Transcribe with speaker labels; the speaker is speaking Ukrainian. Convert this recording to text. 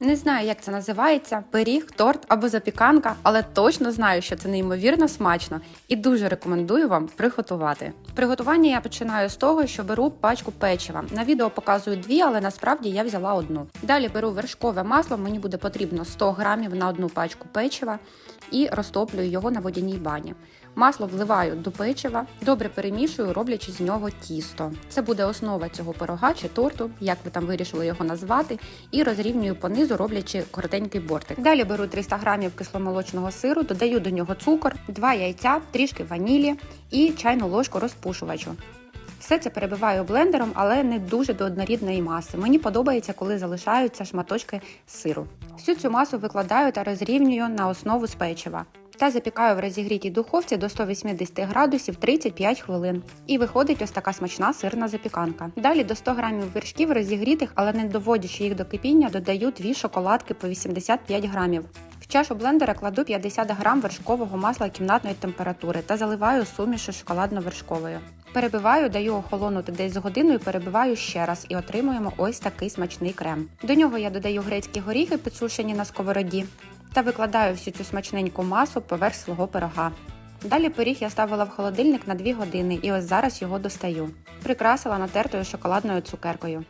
Speaker 1: Не знаю, як це називається: пиріг, торт або запіканка, але точно знаю, що це неймовірно смачно і дуже рекомендую вам приготувати. Приготування я починаю з того, що беру пачку печива. На відео показую дві, але насправді я взяла одну. Далі беру вершкове масло, мені буде потрібно 100 грамів на одну пачку печива і розтоплюю його на водяній бані. Масло вливаю до печива, добре перемішую, роблячи з нього тісто. Це буде основа цього пирога чи торту, як ви там вирішили його назвати, і розрівнюю понизу, роблячи коротенький бортик. Далі беру 300 грамів кисломолочного сиру, додаю до нього цукор, 2 яйця, трішки ванілі і чайну ложку розпушувачу. Все це перебиваю блендером, але не дуже до однорідної маси. Мені подобається, коли залишаються шматочки сиру. Всю цю масу викладаю та розрівнюю на основу з печива. Та запікаю в розігрітій духовці до 180 градусів 35 хвилин. І виходить ось така смачна сирна запіканка. Далі до 100 грамів вершків розігрітих, але не доводячи їх до кипіння, додаю 2 шоколадки по 85 грамів. Чашу блендера кладу 50 грам вершкового масла кімнатної температури та заливаю сумішу шоколадно-вершковою. Перебиваю, даю охолонути десь з годину і перебиваю ще раз і отримуємо ось такий смачний крем. До нього я додаю грецькі горіхи, підсушені на сковороді, та викладаю всю цю смачненьку масу поверх свого пирога. Далі пиріг я ставила в холодильник на 2 години і ось зараз його достаю. Прикрасила натертою шоколадною цукеркою.